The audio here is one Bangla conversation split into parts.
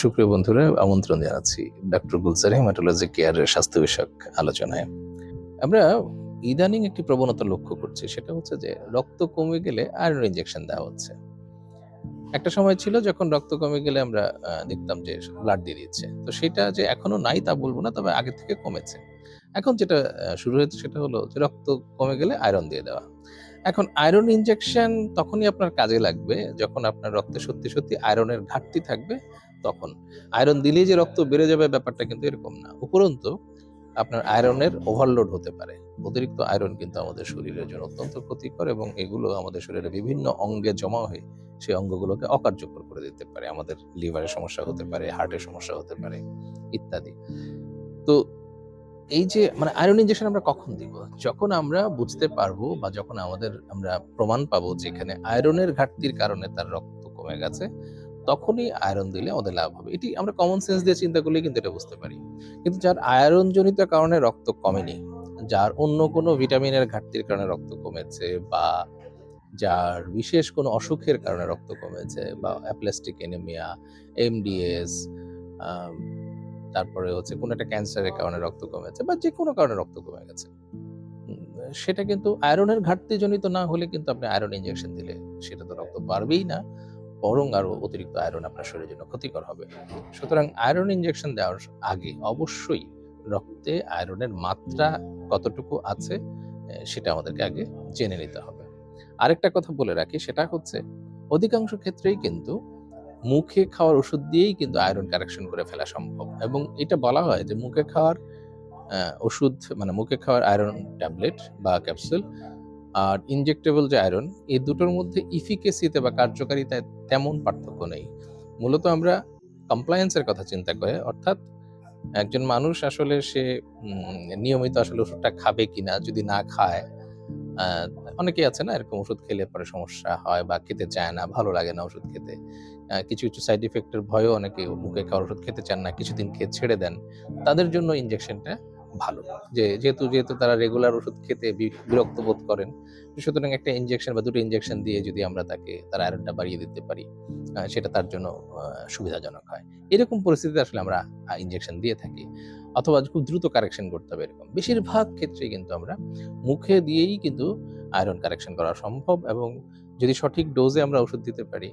সুপ্রিয় বন্ধুরা, আমন্ত্রণ জানাচ্ছি ডক্টর গুলজার হেমাটোলজি কেয়ারের স্বাস্থ্য বিষয়ক আলোচনায়। আমরা ইদানিং একটি প্রবণতা লক্ষ্য করছি, সেটা হচ্ছে যে রক্ত কমে গেলে আয়রন ইনজেকশন দেওয়া হচ্ছে। একটা সময় ছিল যখন রক্ত কমে গেলে আমরা দেখতাম যে ব্লাড দিয়ে দিচ্ছে। তো সেটা যে এখনও নাই তা বলব না, তবে আগে থেকে কমেছে। এখন যেটা শুরু হয়েছে সেটা হলো যে রক্ত কমে গেলে আয়রন দিয়ে দেওয়া। এখন আয়রন ইনজেকশন তখনই আপনার কাজে লাগবে যখন আপনার রক্তে সত্যি সত্যি আয়রনের ঘাটতি থাকবে তখন। আয়রন দিলেই যে রক্ত বেড়ে যাবে ব্যাপারটা কিন্তু এরকম না। উপরন্তু, আপনার আয়রনের ওভারলোড হতে পারে। অতিরিক্ত আয়রন কিন্তু আমাদের শরীরের জন্য অত্যন্ত ক্ষতিকর এবং এগুলো আমাদের শরীরে বিভিন্ন অঙ্গে জমা হয়ে সেই অঙ্গগুলোকে অকার্যকর করে দিতে পারে। আমাদের লিভারের সমস্যা হতে পারে, হার্টের সমস্যা হতে পারে, ইত্যাদি। তো এই যে মানে আয়রন ইঞ্জেকশন আমরা কখন দিব? যখন আমরা বুঝতে পারব বা যখন আমাদের আমরা প্রমাণ পাবো যেখানে আয়রনের ঘাটতির কারণে তার রক্ত কমে গেছে তখনই আয়রন দিলে আমাদের লাভ হবে। এটি আমরা কমন সেন্স দিয়ে চিন্তা করলে কিন্তু এটা বুঝতে পারি। কিন্তু যার আয়রন জনিত কারণে রক্ত কমেনি, যার অন্য কোনো ভিটামিনের ঘাটতির কারণে রক্ত কমেছে বা যার বিশেষ কোনো অসুখের কারণে রক্ত কমেছে বা অ্যাপ্লাস্টিক এনেমিয়া এমডিএস তারপরে হচ্ছে কোনো একটা ক্যান্সারের কারণে রক্ত কমেছে বা যে কোনো কারণে রক্ত কমে গেছে। সেটা কিন্তু আয়রনের ঘাটতি জনিত না হলে কিন্তু আপনি আয়রন ইঞ্জেকশন দিলে সেটা তো রক্ত বাড়বেই না। বরং আরও অতিরিক্ত আয়রন আপনার শরীরের জন্য ক্ষতিকর হবে। সুতরাং আয়রন ইঞ্জেকশন দেওয়ার আগে অবশ্যই রক্তে আয়রনের মাত্রা কতটুকু আছে সেটা আমাদেরকে আগে জেনে নিতে হবে। আরেকটা কথা বলে রাখি, সেটা হচ্ছে অধিকাংশ ক্ষেত্রেই কিন্তু মুখে খাওয়ার ওষুধ দিয়েই কিন্তু আয়রন কারেকশন করে ফেলা সম্ভব এবং এটা বলা হয় যে মুখে খাওয়ার ওষুধ মানে মুখে খাওয়ার আয়রন ট্যাবলেট বা ক্যাপসুল আর ইনজেক্টেবল যে আয়রন এই দুটোর মধ্যে ইফিকেসিতে বা কার্যকারিতায় তেমন পার্থক্য নেই। মূলত আমরা কমপ্লায়েন্সের কথা চিন্তা করে, অর্থাৎ একজন মানুষ আসলে সে নিয়মিত আসলে ওষুধটা খাবে কিনা, যদি না খায় অনেকেই আছে না, এরকম ওষুধ খেলে পরে সমস্যা হয় বা খেতে চায় না, ভালো লাগে না ওষুধ খেতে। কিছু কিছু সাইড ইফেক্টের ভয়ও অনেকে মুখে খাওয়ার ওষুধ খেতে চান না, কিছুদিন খেয়ে ছেড়ে দেন। তাদের জন্য ইনজেকশনটা ভালো। যে যেহেতু যেহেতু তারা রেগুলার ওষুধ খেতে বিরক্ত বোধ করেন, সুতরাং একটা ইনজেকশন বা দুটো ইনজেকশন দিয়ে যদি আমরা তাকে, তার আয়রনটা বাড়িয়ে দিতে পারি সেটা তার জন্য সুবিধাজনক হয়। এরকম পরিস্থিতিতে আসলে আমরা ইনজেকশন দিয়ে থাকি, অথবা খুব দ্রুত কারেকশন করতে হবে এরকম। বেশিরভাগ ক্ষেত্রে কিন্তু আমরা মুখে দিয়েই কিন্তু আয়রন কারেকশন করা সম্ভব এবং যদি সঠিক ডোজে আমরা ওষুধ দিতে পারি,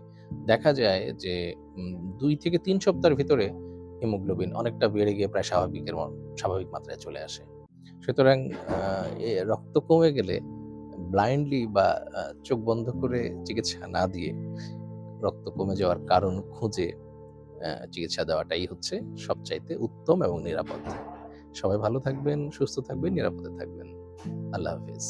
দেখা যায় যে দুই থেকে তিন সপ্তাহের ভিতরে হিমোগ্লোবিন অনেকটা বেড়ে গিয়ে প্রায় স্বাভাবিকের স্বাভাবিক মাত্রায় চলে আসে। সুতরাং রক্ত কমে গেলে ব্লাইন্ডলি বা চোখ বন্ধ করে চিকিৎসা না দিয়ে রক্ত কমে যাওয়ার কারণ খুঁজে চিকিৎসা দেওয়াটাই হচ্ছে সবচাইতে উত্তম এবং নিরাপদ। সবাই ভালো থাকবেন, সুস্থ থাকবেন, নিরাপদে থাকবেন। আল্লাহ হাফিজ।